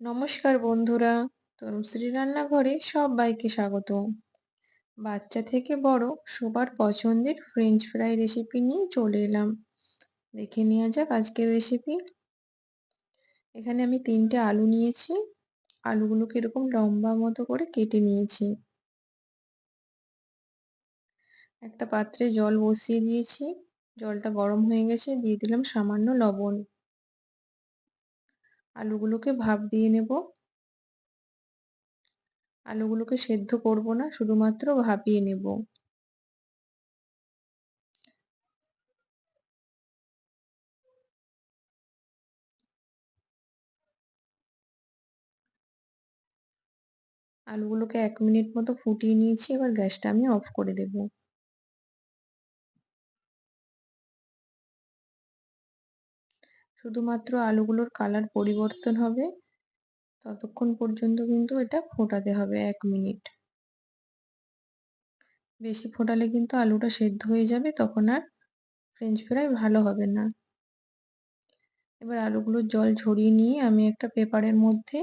নমস্কার বন্ধুরা, তনুশ্রী রান্নাঘরে সবাইকে স্বাগত। বাচ্চা থেকে বড় সবার পছন্দের ফ্রেঞ্চ ফ্রাই রেসিপি নিয়ে চলে এলাম। দেখে নেওয়া যাক আজকের রেসিপি এখানে আমি তিনটে আলু নিয়েছি। আলুগুলোকে এরকম লম্বা মতো করে কেটে নিয়েছি। একটা পাত্রে জল বসিয়ে দিয়েছি। জলটা গরম হয়ে গেছে, দিয়ে দিলাম সামান্য লবণ। আলুগুলোকে ভাপ দিয়ে নেব। আলুগুলোকে সেদ্ধ করব না, শুধুমাত্র ভাপিয়ে নেব। আলুগুলোকে এক মিনিট মতো ফুটিয়ে নিয়েছি, এবার গ্যাসটা আমি অফ করে দেব। শুধুমাত্র আলুগুলোর কালার পরিবর্তন হবে, ততক্ষণ পর্যন্ত কিন্তু এটা ফোটাতে হবে এক মিনিট। বেশি ফোটালে কিন্তু আলুটা সেদ্ধ হয়ে যাবে, তখন আর ফ্রেঞ্চ ফ্রাই ভালো হবে না। এবার আলুগুলোর জল ঝরিয়ে নিয়ে আমি একটা পেপারের মধ্যে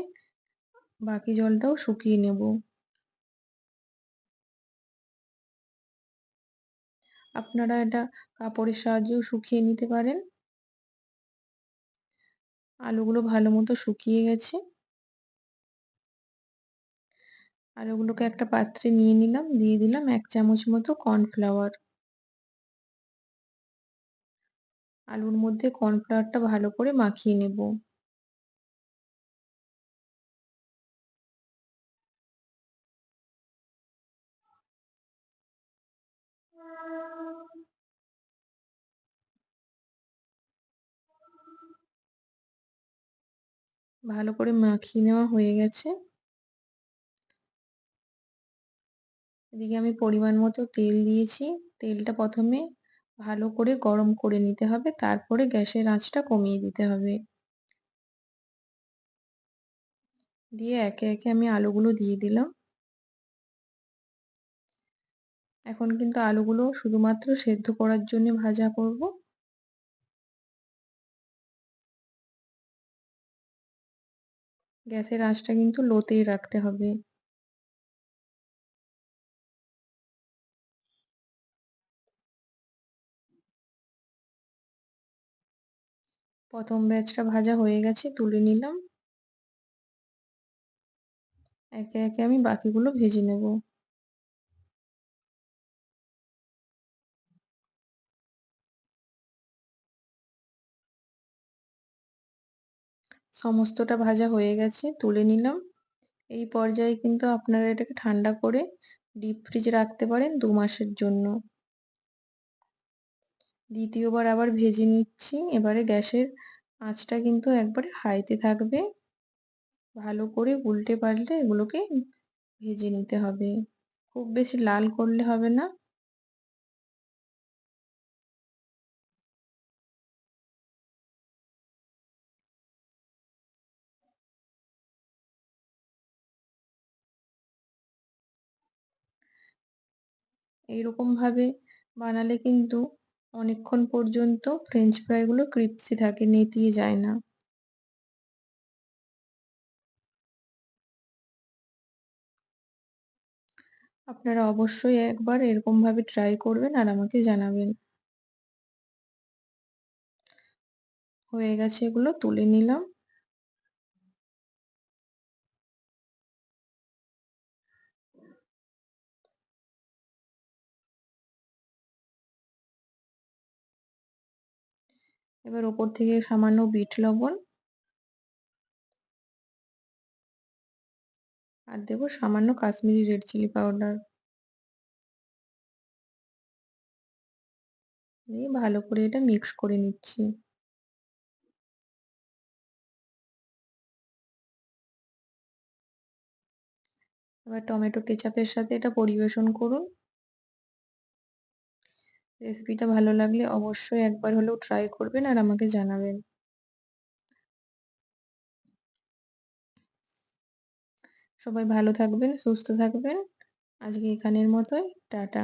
বাকি জলটাও শুকিয়ে নেব। আপনারা এটা কাপড়ের সাহায্যেও শুকিয়ে নিতে পারেন। আলুগুলো ভালো মতো শুকিয়ে গেছে। আলুগুলোকে একটা পাত্রে নিয়ে নিলাম, দিয়ে দিলাম এক চামচ মতো কর্নফ্লাওয়ার। আলুর মধ্যে কর্নফ্লাওয়ারটা ভালো করে মাখিয়ে নেব। ভালো করে মাখিয়ে নেওয়া হয়ে গেছে। এদিকে আমি পরিমাণ মতো তেল দিয়েছি। তেলটা প্রথমে ভালো করে গরম করে নিতে হবে, তারপরে গ্যাসের আঁচটা কমিয়ে দিতে হবে। দিয়ে একে একে আমি আলুগুলো দিয়ে দিলাম। এখন কিন্তু আলুগুলো শুধুমাত্র সেদ্ধ করার জন্য ভাজা করব। গ্যাসের আঁচটা কিন্তু লোতেই রাখতে হবে। প্রথম ব্যাচটা ভাজা হয়ে গেছে, তুলে নিলাম। একে একে আমি বাকিগুলো ভেজে নেব। সমস্তটা ভাজা হয়ে গেছে, তুলে নিলাম। এই পর্যায়ে কিন্তু আপনারা এটাকে ঠান্ডা করে ডিপ ফ্রিজে রাখতে পারেন দু মাসের জন্য। দ্বিতীয়বার আবার ভেজে নিচ্ছি, এবারে গ্যাসের আঁচটা কিন্তু একবারে হাইতে থাকবে। ভালো করে উল্টে পাল্টে এগুলোকে ভেজে নিতে হবে। খুব বেশি লাল করলে হবে না। এইরকমভাবে বানালে কিন্তু অনেকক্ষণ পর্যন্ত ফ্রেঞ্চ ফ্রাইগুলো ক্রিপসি থাকে, নেতিয়ে যায় না। আপনারা অবশ্যই একবার এরকমভাবে ট্রাই করবেন আর আমাকে জানাবেন। হয়ে গেছে এগুলো, তুলে নিলাম। এবার ওপর থেকে সামান্য বিট লবণ আর দেবো সামান্য কাশ্মীরি রেড চিলি পাউডার দিয়ে ভালো করে এটা মিক্স করে নিচ্ছি। এবার টমেটো কেচাপের সাথে এটা পরিবেশন করুন। রেসিপিটা ভালো লাগলে অবশ্যই একবার হলেও ট্রাই করবেন আর আমাকে জানাবেন। সবাই ভালো থাকবেন, সুস্থ থাকবেন। আজকে এখানের মতোই, টাটা।